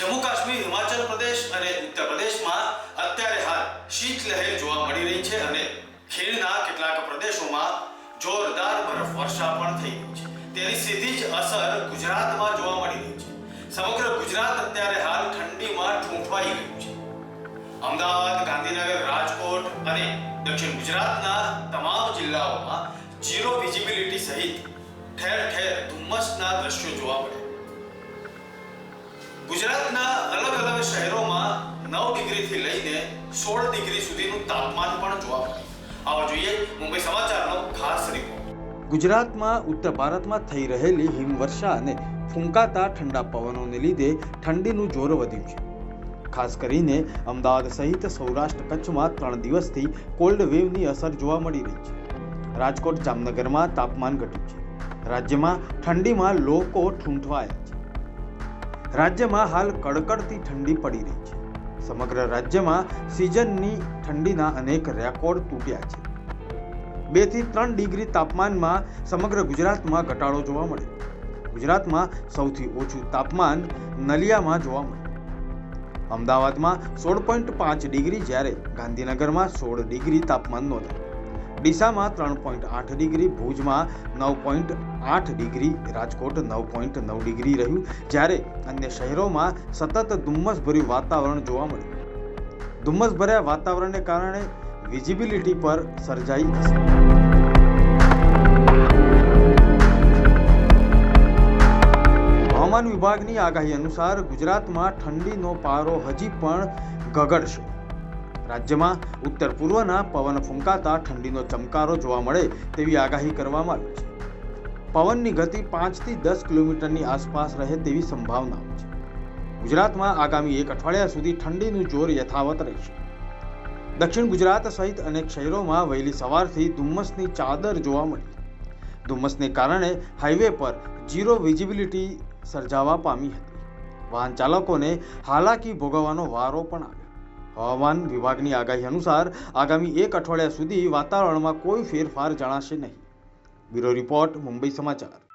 જમ્મુ કાશ્મીર, હિમાચલ પ્રદેશ અને ઉત્તર પ્રદેશમાં અત્યારે હાલ શીતલહેર જોવા મળી રહી છે અને ખીણના કેટલાક પ્રદેશોમાં જોરદાર બરફવર્ષા પણ થઈ રહી છે. તેની સીધી જ અસર ગુજરાતમાં જોવા મળી રહી છે. સમગ્ર ગુજરાત અત્યારે હાલ ઠંડીમાં ઠૂંઠવાઈ ગયું છે. અમદાવાદ, ગાંધીનગર, રાજકોટ અને દક્ષિણ ગુજરાતના તમામ જિલ્લાઓમાં ઝીરો વિઝિબિલિટી સહિત ઠેર ઠેર ધુમ્મસના દ્રશ્યો જોવા મળે શહેરોમાં નવ ડિગ્રીથી લઈને સોળ ડિગ્રી સુધીનું તાપમાન પણ જોવા મળ્યું. આવો જોઈએ મુંબઈ સમાચારનો ખાસ રિપોર્ટ ગુજરાતમાં ઉત્તર ભારતમાં થઈ રહેલી હિમવર્ષા અને ફૂંકાતા ઠંડા પવનોને લીધે ઠંડીનું જોર વધ્યું છે. ખાસ કરીને અમદાવાદ સહિત સૌરાષ્ટ્ર કચ્છમાં ત્રણ દિવસથી કોલ્ડ વેવની અસર જોવા મળી રહી છે. રાજકોટ જામનગરમાં તાપમાન ઘટ્યું છે. રાજ્યમાં ઠંડીમાં લોકો ઠૂંઠવાયા છે. રાજ્યમાં હાલ કડકડતી ઠંડી પડી રહી છે. સમગ્ર રાજ્યમાં સિઝનની ઠંડીના અનેક રેકોર્ડ તૂટ્યા છે. બેથી ત્રણ ડિગ્રી તાપમાનમાં સમગ્ર ગુજરાતમાં ઘટાડો જોવા મળ્યો. ગુજરાતમાં સૌથી ઓછું તાપમાન નલિયામાં જોવા મળ્યું. અમદાવાદમાં સોળ પોઈન્ટ પાંચ ડિગ્રી જ્યારે ગાંધીનગરમાં સોળ ડિગ્રી તાપમાન નોંધાયું. ડીસામાં ત્રણ પોઈન્ટ આઠ ડિગ્રી, ભુજમાં નવ પોઈન્ટ આઠ ડિગ્રી, રાજકોટ નવ પોઈન્ટ નવ ડિગ્રી રહ્યું. જ્યારે અન્ય શહેરોમાં સતત ધુમ્મસભર્યું વાતાવરણ જોવા મળ્યું. ધુમ્મસભર્યા વાતાવરણને કારણે વિઝિબિલિટી પર સર્જાઈ હવામાન વિભાગની આગાહી અનુસાર ગુજરાતમાં ઠંડીનો પારો હજી પણ ગગડશે. રાજ્યમાં ઉત્તર પૂર્વના પવન ફૂંકાતા ઠંડીનો ચમકારો જોવા મળે તેવી આગાહી કરવામાં આવી છે. પવનની ગતિ પાંચથી દસ કિલોમીટરની આસપાસ રહે તેવી સંભાવનાઓ છે. ગુજરાતમાં આગામી એક અઠવાડિયા સુધી ઠંડીનું જોર યથાવત રહેશે. દક્ષિણ ગુજરાત સહિત અનેક શહેરોમાં વહેલી સવારથી ધુમ્મસની ચાદર જોવા મળી ધુમ્મસને કારણે હાઈવે પર ઝીરો વિઝિબિલિટી સર્જાવા પામી હતી. વાહન ચાલકોને હાલાકી ભોગવવાનો વારો પણ આવ્યો. હવામાન વિભાગની આગાહી અનુસાર આગામી એક અઠવાડિયા સુધી વાતાવરણમાં કોઈ ફેરફાર જણાશે નહીં. બ્યુરો રિપોર્ટ, મુંબઈ સમાચાર.